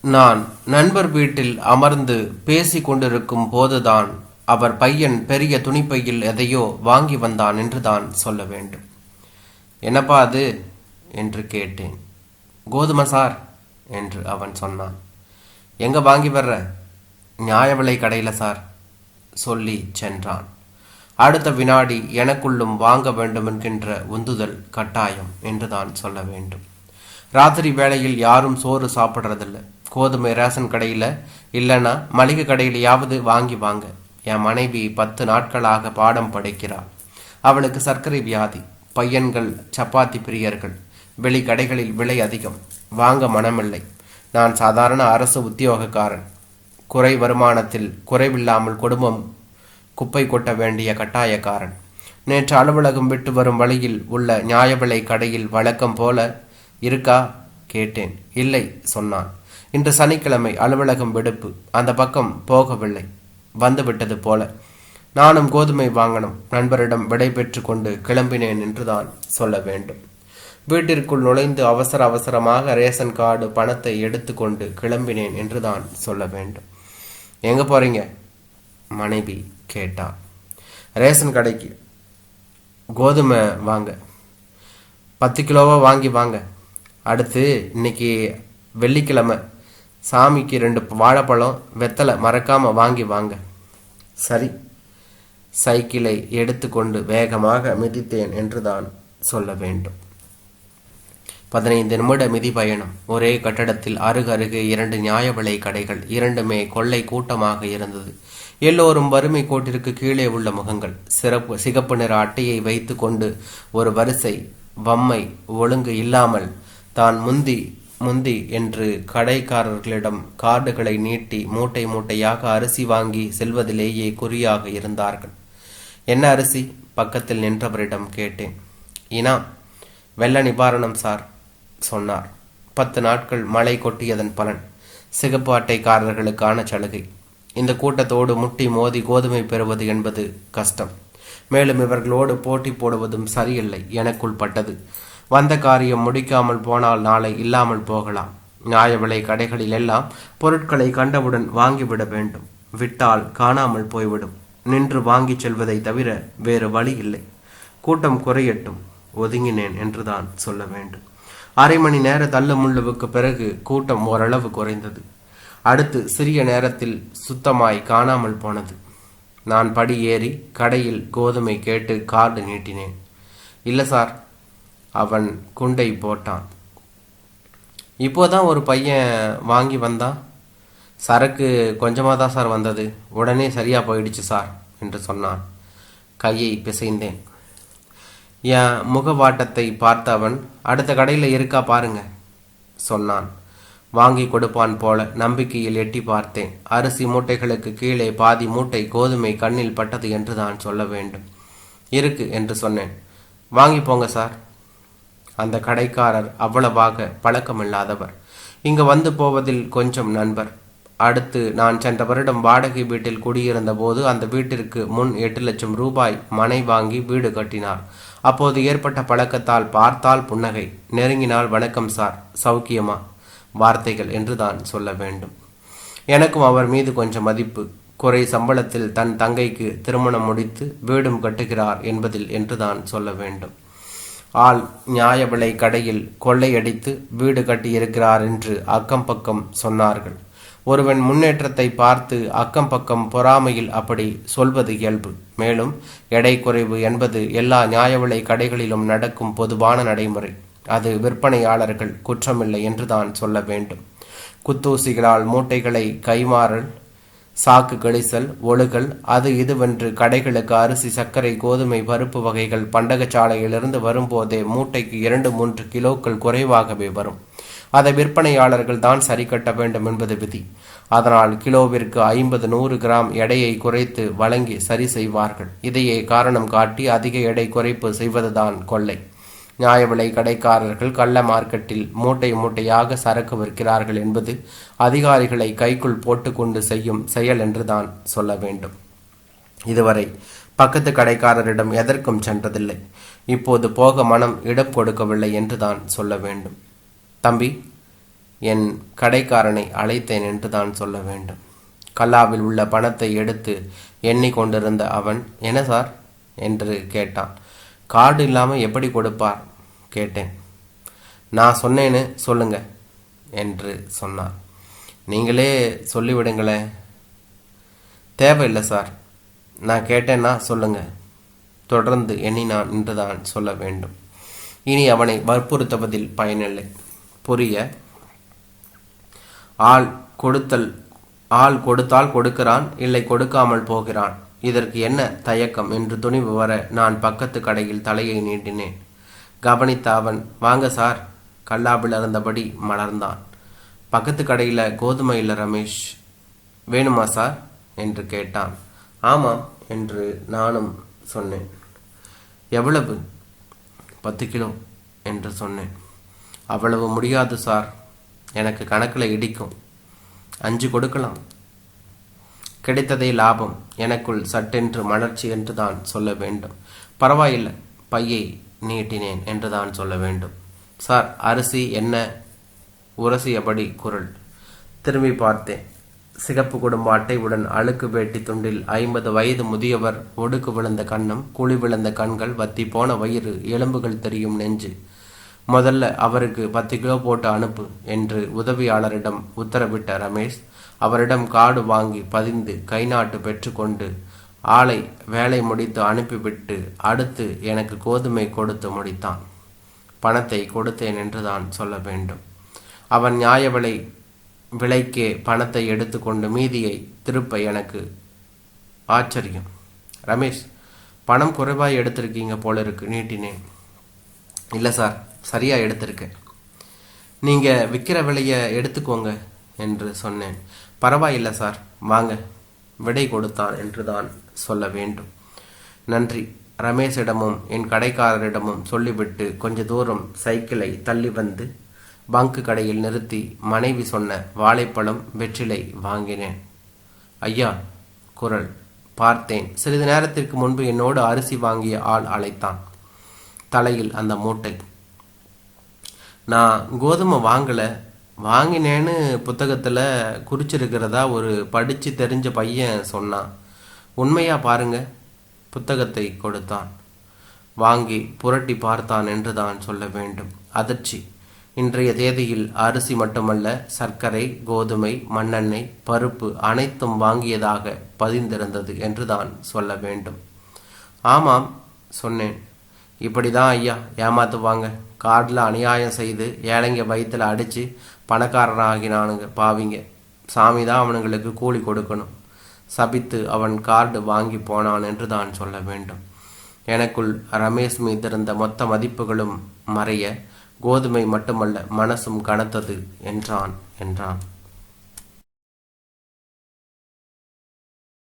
நான் நண்பர் வீட்டில் அமர்ந்து பேசி கொண்டிருக்கும் போதுதான் அவர் பையன் பெரிய துணிப்பையில் எதையோ வாங்கி வந்தான் என்றுதான் சொல்ல வேண்டும். என்னப்பா அது? என்று கேட்டேன். கோதுமை சார் என்று அவன் சொன்னான். எங்க வாங்கி வர்ற? நியாய விலை கடையில் சார் சொல்லி சென்றான். அடுத்த வினாடி எனக்குள்ளும் வாங்க வேண்டும் என்கின்ற உந்துதல் கட்டாயம் என்றுதான் சொல்ல வேண்டும். ராத்திரி வேளையில் யாரும் சோறு சாப்பிட்றதில்ல. கோதுமை ரேஷன் கடையில் இல்லைன்னா மளிகை கடையிலையாவது வாங்கி வாங்க. என் மனைவி பத்து நாட்களாக பாடம் படிக்கிறாள் அவளுக்கு சர்க்கரை வியாதி பையன்கள் சப்பாத்தி பிரியர்கள் வெளி கடைகளில் விலை அதிகம் வாங்க மனமில்லை. நான் சாதாரண அரசு உத்தியோகக்காரன். குறை வருமானத்தில் குறைவில்லாமல் குடும்பம் குப்பை கொட்ட வேண்டிய கட்டாயக்காரன். நேற்று அலுவலகம் விட்டு வரும் வழியில் உள்ள நியாய விலை கடையில் வழக்கம் போல இருக்கா? கேட்டேன். இல்லை சொன்னான். இன்று சனிக்கிழமை அலுவலகம் விடுப்பு. அந்த பக்கம் போகவில்லை. வந்துவிட்டது போல. நானும் கோதுமை வாங்கணும். நண்பரிடம் விடை பெற்று கொண்டு கிளம்பினேன் என்றுதான் சொல்ல வேண்டும். வீட்டிற்குள் நுழைந்து அவசர அவசரமாக ரேஷன் கார்டு பணத்தை எடுத்துக்கொண்டு கிளம்பினேன் என்றுதான் சொல்ல வேண்டும். எங்க போறீங்க? மனைவி கேட்டா. ரேஷன் கடைக்கு. கோதுமை வாங்க. பத்து கிலோவா வாங்கி வாங்க. அடுத்து இன்னைக்கு வெள்ளிக்கிழமை. சாமிக்கு ரெண்டு வாழைப்பழம் வெத்தலை மறக்காம வாங்கி வாங்க. சரி. சைக்கிளை எடுத்துக்கொண்டு வேகமாக மிதித்தேன் என்றுதான் சொல்ல வேண்டும். பதினைந்து நிமிட மிதி பயணம். ஒரே கட்டடத்தில் அருகருகே இரண்டு நியாய விலை கடைகள் இரண்டுமே கொள்ளை கூட்டமாக இருந்தது. எல்லோரும் வறுமை கோட்டிற்கு கீழே உள்ள முகங்கள். சிறப்பு சிகப்பு நிற அட்டையை வைத்து கொண்டு ஒரு வரிசை வம்மை ஒழுங்கு இல்லாமல் தான் முந்தி முந்தி என்று கடைக்காரர்களிடம் கார்டுகளை நீட்டி மூட்டை மூட்டையாக அரிசி வாங்கி செல்வதிலேயே குறியாக இருந்தார்கள். என்ன அரிசி? பக்கத்தில் நின்றவரிடம் கேட்டேன். இனா வெள்ள நிவாரணம் சார் சொன்னார். பத்து நாட்கள் மழை கொட்டியதன் பலன். சிகப்பு அட்டைக்காரர்களுக்கான சலுகை. இந்த கூட்டத்தோடு முட்டி மோதி கோதுமை பெறுவது என்பது கஷ்டம். மேலும் இவர்களோடு போட்டி போடுவதும் சரியில்லை. எனக்குள் பட்டது. வந்த காரியம் முடிக்காமல் போனால் நாளை இல்லாமல் போகலாம். நியாய விலை கடைகளில் எல்லாம் பொருட்களை கண்டவுடன் வாங்கிவிட வேண்டும். விட்டால் காணாமல் போய்விடும். நின்று வாங்கிச் செல்வதை தவிர வேறு வழி இல்லை. கூட்டம் குறையட்டும். ஒதுங்கினேன் என்றுதான் சொல்ல வேண்டும். அரை மணி நேர தள்ளுமுள்ளுவுக்கு பிறகு கூட்டம் ஓரளவு குறைந்தது. அடுத்து சிறிய நேரத்தில் சுத்தமாய் காணாமல் போனது. நான் படி ஏறி கடையில் கோதுமை கேட்டு கார்டு நீட்டினேன். இல்லை சார் அவன் குண்டை போட்டான். இப்போதான் ஒரு பையன் வாங்கி வந்தான். சரக்கு கொஞ்சமாக தான் சார் வந்தது. உடனே சரியாக போயிடுச்சு சார் என்று சொன்னான். கையை பிசைந்தேன். என் முகவாட்டத்தை பார்த்த அவன் அடுத்த கடையில் இருக்கா பாருங்க சொன்னான். வாங்கி கொடுப்பான் போல நம்பிக்கையில் எட்டி பார்த்தேன். அரிசி மூட்டைகளுக்கு கீழே பாதி மூட்டை கோதுமை கண்ணில் பட்டது என்று தான் சொல்ல வேண்டும். இருக்கு என்று சொன்னேன். வாங்கி போங்க சார் அந்த கடைக்காரர் அவ்வளவாக பழக்கமில்லாதவர். இங்கு வந்து போவதில் கொஞ்சம் நண்பர். அடுத்து நான் சென்ற வருடம் வாடகை வீட்டில் குடியிருந்த போது அந்த வீட்டிற்கு முன் எட்டு லட்சம் ரூபாய் மனை வாங்கி வீடு கட்டினார். அப்போது ஏற்பட்ட பழக்கத்தால் பார்த்தால் புன்னகை. நெருங்கினால் வணக்கம் சார் சௌக்கியமா? வார்த்தைகள் என்றுதான் சொல்ல வேண்டும். எனக்கும் அவர் மீது கொஞ்சம் மதிப்பு. குறை சம்பளத்தில் தன் தங்கைக்கு திருமணம் முடித்து வீடும் கட்டுகிறார் என்பதில் என்றுதான் சொல்ல வேண்டும். ஆள் நியாய விலை கடையில் கொள்ளையடித்து வீடு கட்டியிருக்கிறார் என்று அக்கம் பக்கம் சொன்னார்கள். ஒருவன் முன்னேற்றத்தை பார்த்து அக்கம் பக்கம் பொறாமையில் அப்படி சொல்வது இயல்பு. மேலும் எடை குறைவு என்பது எல்லா நியாய விலை கடைகளிலும் நடக்கும் பொதுவான நடைமுறை. அது விற்பனையாளர்கள் குற்றமில்லை என்றுதான் சொல்ல வேண்டும். குத்தூசிகளால் மூட்டைகளை கைமாறல் சாக்கு கிழிசல் ஒழுகல் அது இதுவென்று கடைகளுக்கு அரிசி சர்க்கரை கோதுமை பருப்பு வகைகள் பண்டகச்சாலையிலிருந்து வரும்போதே மூட்டைக்கு இரண்டு மூன்று கிலோக்கள் குறைவாகவே வரும். அதை விற்பனையாளர்கள் தான் சரி கட்ட வேண்டும் என்பது விதி. அதனால் கிலோவிற்கு ஐம்பது நூறு கிராம் எடையை குறைத்து வழங்கி சரி செய்வார்கள். இதையே காரணம் காட்டி அதிக எடை குறைப்பு செய்வதுதான் கொள்ளை. நியாய விலை கடைக்காரர்கள் கள்ள மார்க்கெட்டில் மூட்டை மூட்டையாக சரக்கு விற்கிறார்கள் என்பது அதிகாரிகளை கைக்குள் போட்டுக்கொண்டு செய்யும் செயல் என்றுதான் சொல்ல வேண்டும். இதுவரை பக்கத்து கடைக்காரரிடம் எதற்கும் சென்றதில்லை. இப்போது போக மனம் இடம் கொடுக்கவில்லை என்றுதான் சொல்ல வேண்டும். தம்பி என் கடைக்காரனை அழைத்தேன் என்று தான் சொல்ல வேண்டும். கல்லாவில் உள்ள பணத்தை எடுத்து எண்ணிக்கொண்டிருந்த அவன் என்ன சார்? என்று கேட்டான். கார்டு இல்லாமல் எப்படி கொடுப்பார் கேட்டேன். நான் சொன்னேன்னு சொல்லுங்க என்று சொன்னார். நீங்களே சொல்லிவிடுங்களேன் தேவையில்லை சார். நான் கேட்டேன்னா சொல்லுங்க. தொடர்ந்து எண்ணி நான் என்றுதான் சொல்ல வேண்டும். இனி அவனை வற்புறுத்துவதில் பயனில்லை. புரிய ஆள் கொடுத்தல் ஆள் கொடுத்தால் கொடுக்கிறான் இல்லை கொடுக்காமல் போகிறான். இதற்கு என்ன தயக்கம் என்று துணிவு வர நான் பக்கத்து கடையில் தலையை நீட்டினேன். கவனித்த அவன் வாங்க சார். கல்லாபில் இருந்தபடி மலர்ந்தான். பக்கத்து கடையில் கோதுமை இல்லை ரமேஷ் வேணுமா சார்? என்று கேட்டான். ஆமாம் என்று நானும் சொன்னேன். எவ்வளவு? பத்து கிலோ என்று சொன்னேன். அவ்வளவு முடியாது சார். எனக்கு கணக்கில் இடிக்கும். அஞ்சு கொடுக்கலாம். கிடைத்ததே லாபம். எனக்குள் சட்டென்று மலர்ச்சி என்று தான் சொல்ல வேண்டும். பரவாயில்லை பையை நீட்டினேன் என்று தான் சொல்ல வேண்டும். சார் அரிசி என்ன? உரசியபடி குரல். திரும்பி பார்த்தேன். சிகப்பு குடும்ப அட்டையுடன் அழுக்கு வேட்டி துண்டில் ஐம்பது வயது முதியவர் ஒடுக்கு விழுந்த கண்ணம் குழி விழுந்த கண்கள் வத்தி போன வயிறு எலும்புகள் தெரியும் நெஞ்சு. முதல்ல அவருக்கு பத்து கிலோ போட்டு அனுப்பு என்று உதவியாளரிடம் உத்தரவிட்ட ரமேஷ் அவரிடம் கார்டு வாங்கி பதிந்து கை நாட்டு பெற்றுக்கொண்டு ஆளை வேலை முடித்து அனுப்பிவிட்டு அடுத்து எனக்கு கோதுமை கொடுத்து முடித்தான். பணத்தை கொடுத்தேன் என்று தான் சொல்ல வேண்டும். அவன் நியாய விலை விலைக்கே பணத்தை எடுத்துக்கொண்டு மீதியை திருப்ப எனக்கு ஆச்சரியம். ரமேஷ் பணம் குறைவாக எடுத்திருக்கீங்க போல இருக்கு நீட்டினேன். இல்லை சார் சரியாக எடுத்திருக்கேன் நீங்கள் விற்கிற விலையை எடுத்துக்கோங்க என்று சொன்னேன். பரவாயில்லை சார் வாங்க விடை கொடுத்தான் என்று தான் சொல்ல வேண்டும். நன்றி. ரமேஷிடமும் என் கடைக்காரரிடமும் சொல்லிவிட்டு கொஞ்ச தூரம் சைக்கிளை தள்ளி வந்து பங்கு கடையில் நிறுத்தி மனைவி சொன்ன வாழைப்பழம் வெற்றிலை வாங்கினேன். ஐயா குரல். பார்த்தேன். சிறிது நேரத்திற்கு முன்பு என்னோடு அரிசி வாங்கிய ஆள் அழைத்தான். தலையில் அந்த மூட்டை. நான் கோதுமை வாங்கலை. வாங்கினேன்னு புத்தகத்தில் குறிச்சிருக்கிறதா ஒரு படித்து தெரிஞ்ச பையன் சொன்னான். உண்மையாக பாருங்க புத்தகத்தை கொடுத்தான். வாங்கி புரட்டி பார்த்தான் என்று தான் சொல்ல வேண்டும். அதிர்ச்சி. இன்றைய தேதியில் அரிசி மட்டுமல்ல சர்க்கரை கோதுமை மண்ணெண்ணெய் பருப்பு அனைத்தும் வாங்கியதாக பதிந்திருந்தது என்று தான் சொல்ல வேண்டும். ஆமாம் சொன்னேன். இப்படி தான் ஐயா ஏமாத்துவாங்க. கார்டில் அநியாயம் செய்து ஏழைங்க வயிற்றில் அடித்து பணக்காரனாகினானுங்க பாவிங்க. சாமி தான் அவனுங்களுக்கு கூலி கொடுக்கணும். சபித்து அவன் கார்டு வாங்கி போனான் என்று தான் சொல்ல வேண்டும். எனக்குள் ரமேஷ் மீதிருந்த மொத்த மதிப்புகளும் மறைய கோதுமை மட்டுமல்ல மனசும் கனத்தது என்றான் என்றான்.